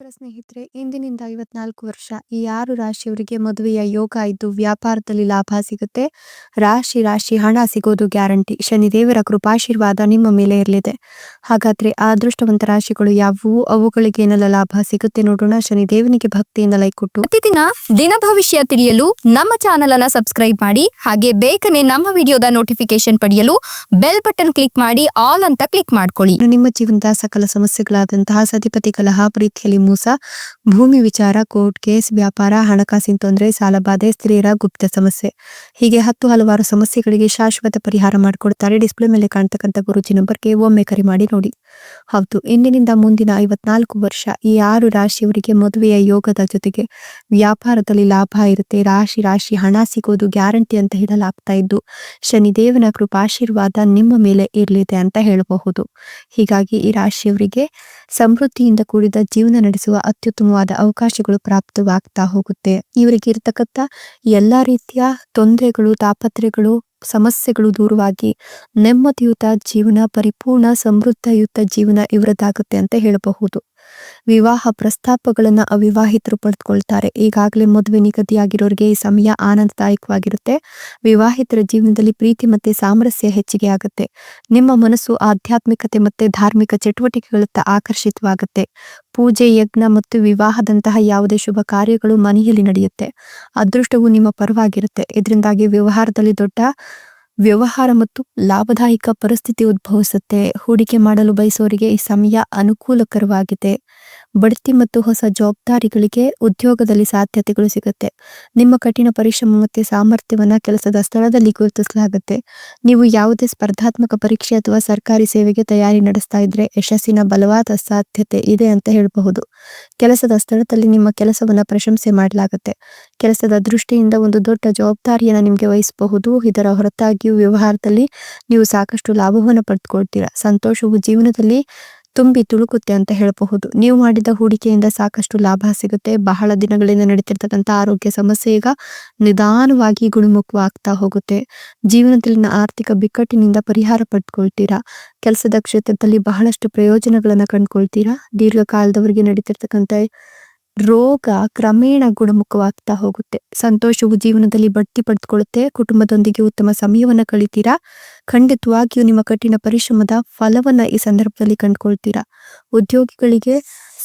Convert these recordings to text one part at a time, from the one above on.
ಸ್ನೇಹಿತರೆ ಇಂದಿನಿಂದ ಐವತ್ನಾಲ್ಕು ವರ್ಷ ಈ ಆರು ರಾಶಿಯವರಿಗೆ ಮದುವೆಯ ಯೋಗ ಇದ್ದು ವ್ಯಾಪಾರದಲ್ಲಿ ಲಾಭ ಸಿಗುತ್ತೆ. ರಾಶಿ ರಾಶಿ ಹಣ ಸಿಗೋದು ಗ್ಯಾರಂಟಿ. ಶನಿದೇವರ ಕೃಪಾಶೀರ್ವಾದ ನಿಮ್ಮ ಮೇಲೆ ಇರಲಿದೆ. ಹಾಗಾದ್ರೆ ಆ ಅದೃಷ್ಟವಂತ ರಾಶಿಗಳು ಯಾವುವು? ಅವುಗಳಿಗೆ ಏನೆಲ್ಲ ಲಾಭ ಸಿಗುತ್ತೆ ನೋಡೋಣ. ಶನಿದೇವನಿಗೆ ಭಕ್ತಿಯಿಂದ ಲೈಕ್ ಕೊಟ್ಟು. ಪ್ರತಿದಿನ ದಿನ ಭವಿಷ್ಯ ತಿಳಿಯಲು ನಮ್ಮ ಚಾನೆಲ್ ಅನ್ನ ಸಬ್ಸ್ಕ್ರೈಬ್ ಮಾಡಿ ಹಾಗೆ ಬೇಗನೆ ನಮ್ಮ ವಿಡಿಯೋದ ನೋಟಿಫಿಕೇಶನ್ ಪಡೆಯಲು ಬೆಲ್ ಬಟನ್ ಕ್ಲಿಕ್ ಮಾಡಿ ಆಲ್ ಅಂತ ಕ್ಲಿಕ್ ಮಾಡ್ಕೊಳ್ಳಿ. ನಿಮ್ಮ ಜೀವನದ ಸಕಲ ಸಮಸ್ಯೆಗಳಾದಂತಹ ಸತಿಪತಿ ಕಲಹ ಪ್ರೀತಿಯಲ್ಲಿ ಮೋಸ, ಭೂಮಿ ವಿಚಾರ, ಕೋರ್ಟ್ ಕೇಸ್, ವ್ಯಾಪಾರ, ಹಣಕಾಸಿನ ತೊಂದರೆ ಸಾಲಬಾಧೆ ಸ್ತ್ರೀಯರ ಗುಪ್ತ ಸಮಸ್ಯೆ. ಹೀಗೆ ಹತ್ತು ಹಲವಾರು ಸಮಸ್ಯೆಗಳಿಗೆ ಶಾಶ್ವತ ಪರಿಹಾರ ಮಾಡಿಕೊಡ್ತಾರೆ. ಡಿಸ್ಪ್ಲೇ ಮೇಲೆ ಕಾಣ್ತಕ್ಕಂಥ ಗುರುಜಿ ನಂಬರ್ಗೆ ಒಮ್ಮೆ ಕರೆ ಮಾಡಿ ನೋಡಿ. ಹೌದು, ಇಂದಿನಿಂದ ಮುಂದಿನ ಐವತ್ನಾಲ್ಕು ವರ್ಷ ಈ ಆರು ರಾಶಿಯವರಿಗೆ ಮದುವೆಯ ಯೋಗದ ಜೊತೆಗೆ ವ್ಯಾಪಾರದಲ್ಲಿ ಲಾಭ ಇರುತ್ತೆ. ರಾಶಿ ರಾಶಿ ಹಣ ಸಿಗೋದು ಗ್ಯಾರಂಟಿ ಅಂತ ಹೇಳಲಾಗ್ತಾ ಇದ್ದು, ಶನಿದೇವನ ಕೃಪಾಶೀರ್ವಾದ ನಿಮ್ಮ ಮೇಲೆ ಇರಲಿದೆ ಅಂತ ಹೇಳಬಹುದು. ಹೀಗಾಗಿ ಈ ರಾಶಿಯವರಿಗೆ ಸಮೃದ್ಧಿಯಿಂದ ಕೂಡಿದ ಜೀವನ ನಡೆಸುವ ಅತ್ಯುತ್ತಮವಾದ ಅವಕಾಶಗಳು ಪ್ರಾಪ್ತವಾಗ್ತಾ ಹೋಗುತ್ತೆ. ಇವರಿಗೆ ಇರತಕ್ಕಂತ ಎಲ್ಲಾ ರೀತಿಯ ತೊಂದರೆಗಳು ತಾಪತ್ರೆಗಳು ಸಮಸ್ಯೆಗಳು ದೂರವಾಗಿ ನೆಮ್ಮದಿಯುತ ಜೀವನ, ಪರಿಪೂರ್ಣ ಸಮೃದ್ಧಯುತ ಜೀವನ ಇವರದಾಗುತ್ತೆ ಅಂತ ಹೇಳಬಹುದು. ವಿವಾಹ ಪ್ರಸ್ತಾಪಗಳನ್ನ ಅವಿವಾಹಿತರು ಪಡೆದುಕೊಳ್ತಾರೆ. ಈಗಾಗಲೇ ಮದುವೆ ನಿಗದಿಯಾಗಿರೋರಿಗೆ ಈ ಸಮಯ ಆನಂದದಾಯಕವಾಗಿರುತ್ತೆ. ವಿವಾಹಿತರ ಜೀವನದಲ್ಲಿ ಪ್ರೀತಿ ಮತ್ತೆ ಸಾಮರಸ್ಯ ಹೆಚ್ಚಿಗೆ ಆಗುತ್ತೆ. ನಿಮ್ಮ ಮನಸ್ಸು ಆಧ್ಯಾತ್ಮಿಕತೆ ಮತ್ತೆ ಧಾರ್ಮಿಕ ಚಟುವಟಿಕೆಗಳತ್ತ ಆಕರ್ಷಿತವಾಗುತ್ತೆ. ಪೂಜೆ, ಯಜ್ಞ ಮತ್ತು ವಿವಾಹದಂತಹ ಯಾವುದೇ ಶುಭ ಕಾರ್ಯಗಳು ಮನೆಯಲ್ಲಿ ನಡೆಯುತ್ತೆ. ಅದೃಷ್ಟವು ನಿಮ್ಮ ಪರವಾಗಿರುತ್ತೆ. ಇದರಿಂದಾಗಿ ವ್ಯವಹಾರದಲ್ಲಿ ದೊಡ್ಡ ವ್ಯವಹಾರ ಮತ್ತು ಲಾಭದಾಯಕ ಪರಿಸ್ಥಿತಿ ಉದ್ಭವಿಸುತ್ತೆ. ಹೂಡಿಕೆ ಮಾಡಲು ಬಯಸೋರಿಗೆ ಈ ಸಮಯ ಅನುಕೂಲಕರವಾಗಿದೆ. ಬಡ್ತಿ ಮತ್ತು ಹೊಸ ಜವಾಬ್ದಾರಿಗಳಿಗೆ ಉದ್ಯೋಗದಲ್ಲಿ ಸಾಧ್ಯತೆಗಳು ಸಿಗುತ್ತೆ. ನಿಮ್ಮ ಕಠಿಣ ಪರಿಶ್ರಮ ಮತ್ತು ಸಾಮರ್ಥ್ಯವನ್ನು ಕೆಲಸದ ಸ್ಥಳದಲ್ಲಿ ಗುರುತಿಸಲಾಗುತ್ತೆ. ನೀವು ಯಾವುದೇ ಸ್ಪರ್ಧಾತ್ಮಕ ಪರೀಕ್ಷೆ ಅಥವಾ ಸರ್ಕಾರಿ ಸೇವೆಗೆ ತಯಾರಿ ನಡೆಸ್ತಾ ಇದ್ರೆ ಯಶಸ್ಸಿನ ಬಲವಾದ ಸಾಧ್ಯತೆ ಇದೆ ಅಂತ ಹೇಳಬಹುದು. ಕೆಲಸದ ಸ್ಥಳದಲ್ಲಿ ನಿಮ್ಮ ಕೆಲಸವನ್ನು ಪ್ರಶಂಸೆ ಮಾಡಲಾಗುತ್ತೆ. ಕೆಲಸದ ದೃಷ್ಟಿಯಿಂದ ಒಂದು ದೊಡ್ಡ ಜವಾಬ್ದಾರಿಯನ್ನು ನಿಮಗೆ ವಹಿಸಬಹುದು. ಇದರ ಹೊರತಾಗಿಯೂ ವ್ಯವಹಾರದಲ್ಲಿ ನೀವು ಸಾಕಷ್ಟು ಲಾಭವನ್ನು ಪಡೆದುಕೊಳ್ತೀರಾ ಸಂತೋಷವು ಜೀವನದಲ್ಲಿ ತುಂಬಿ ತುಳುಕುತ್ತೆ ಅಂತ ಹೇಳಬಹುದು. ನೀವು ಮಾಡಿದ ಹೂಡಿಕೆಯಿಂದ ಸಾಕಷ್ಟು ಲಾಭ ಸಿಗುತ್ತೆ. ಬಹಳ ದಿನಗಳಿಂದ ನಡೀತಿರ್ತಕ್ಕಂಥ ಆರೋಗ್ಯ ಸಮಸ್ಯೆ ಈಗ ನಿಧಾನವಾಗಿ ಗುಣಮುಖವಾಗ್ತಾ ಹೋಗುತ್ತೆ. ಜೀವನದಲ್ಲಿನ ಆರ್ಥಿಕ ಬಿಕ್ಕಟ್ಟಿನಿಂದ ಪರಿಹಾರ ಪಡ್ಕೊಳ್ತೀರಾ? ಕೆಲಸದ ಕ್ಷೇತ್ರದಲ್ಲಿ ಬಹಳಷ್ಟು ಪ್ರಯೋಜನಗಳನ್ನ ಕಂಡ್ಕೊಳ್ತೀರಾ? ದೀರ್ಘಕಾಲದವರೆಗೆ ನಡೀತಿರ್ತಕ್ಕಂಥ ರೋಗ ಕ್ರಮೇಣ ಗುಣಮುಖವಾಗ್ತಾ ಹೋಗುತ್ತೆ. ಸಂತೋಷವು ಜೀವನದಲ್ಲಿ ಬಡ್ತಿ ಪಡೆದುಕೊಳ್ಳುತ್ತೆ ಕುಟುಂಬದೊಂದಿಗೆ ಉತ್ತಮ ಸಮಯವನ್ನು ಕಳಿತೀರಾ? ಖಂಡಿತವಾಗಿಯೂ ನಿಮ್ಮ ಕಠಿಣ ಪರಿಶ್ರಮದ ಫಲವನ್ನ ಈ ಸಂದರ್ಭದಲ್ಲಿ ಕಂಡುಕೊಳ್ತೀರಾ? ಉದ್ಯೋಗಿಗಳಿಗೆ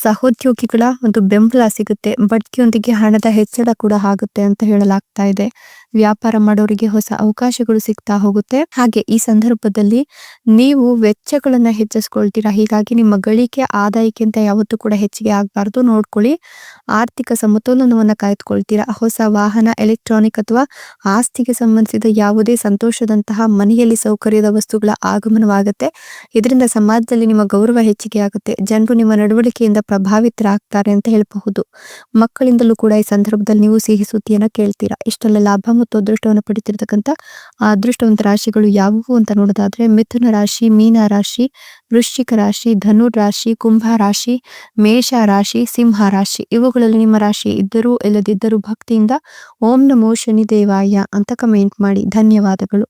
ಸಹೋದ್ಯೋಗಿಗಳ ಒಂದು ಬೆಂಬಲ ಸಿಗುತ್ತೆ. ಬಡ್ತಿಯೊಂದಿಗೆ ಹಣದ ಹೆಚ್ಚಳ ಕೂಡ ಆಗುತ್ತೆ ಅಂತ ಹೇಳಲಾಗ್ತಾ ಇದೆ. ವ್ಯಾಪಾರ ಮಾಡೋರಿಗೆ ಹೊಸ ಅವಕಾಶಗಳು ಸಿಗ್ತಾ ಹೋಗುತ್ತೆ. ಹಾಗೆ ಈ ಸಂದರ್ಭದಲ್ಲಿ ನೀವು ವೆಚ್ಚಗಳನ್ನ ಹೆಚ್ಚಿಸ್ಕೊಳ್ತೀರಾ? ಹೀಗಾಗಿ ನಿಮ್ಮ ಗಳಿಕೆ ಆದಾಯಕ್ಕಿಂತ ಯಾವತ್ತೂ ಕೂಡ ಹೆಚ್ಚಿಗೆ ಆಗಬಾರ್ದು. ನೋಡ್ಕೊಳ್ಳಿ. ಆರ್ಥಿಕ ಸಮತೋಲನವನ್ನ ಕಾಯ್ದುಕೊಳ್ತೀರಾ? ಹೊಸ ವಾಹನ, ಎಲೆಕ್ಟ್ರಾನಿಕ್ ಅಥವಾ ಆಸ್ತಿಗೆ ಸಂಬಂಧಿಸಿದ ಯಾವುದೇ ಸಂತೋಷದಂತಹ ಮನೆಯಲ್ಲಿ ಸೌಕರ್ಯದ ವಸ್ತುಗಳ ಆಗಮನವಾಗುತ್ತೆ. ಇದರಿಂದ ಸಮಾಜದಲ್ಲಿ ನಿಮ್ಮ ಗೌರವ ಹೆಚ್ಚಿಗೆ ಆಗುತ್ತೆ. ಜನರು ನಿಮ್ಮ ನಡವಳಿಕೆಯಿಂದ ಪ್ರಭಾವಿತರಾಗ್ತಾರೆ ಅಂತ ಹೇಳಬಹುದು. ಮಕ್ಕಳಿಂದಲೂ ಕೂಡ ಈ ಸಂದರ್ಭದಲ್ಲಿ ನೀವು ಸಿಹಿ ಸುದ್ದಿಯನ್ನ ಕೇಳ್ತೀರಾ? ಇಷ್ಟೆಲ್ಲ ಲಾಭ ಮತ್ತು ಅದೃಷ್ಟವನ್ನು ಪಡಿತಿರ್ತಕ್ಕಂಥ ಆ ಅದೃಷ್ಟವಂತ ರಾಶಿಗಳು ಯಾವುವು ಅಂತ ನೋಡೋದಾದ್ರೆ, ಮಿಥುನ ರಾಶಿ, ಮೀನ ರಾಶಿ, ವೃಶ್ಚಿಕ ರಾಶಿ, ಧನು ರಾಶಿ, ಕುಂಭ ರಾಶಿ, ಮೇಷ ರಾಶಿ, ಸಿಂಹ ರಾಶಿ. ಇವುಗಳಲ್ಲಿ ನಿಮ್ಮ ರಾಶಿ ಇದ್ದರೂ ಇಲ್ಲದಿದ್ದರೂ ಭಕ್ತಿಯಿಂದ ಓಂ ನಮೋ ಶನಿ ದೇವಾಯ ಅಂತ ಕಮೆಂಟ್ ಮಾಡಿ. ಧನ್ಯವಾದಗಳು.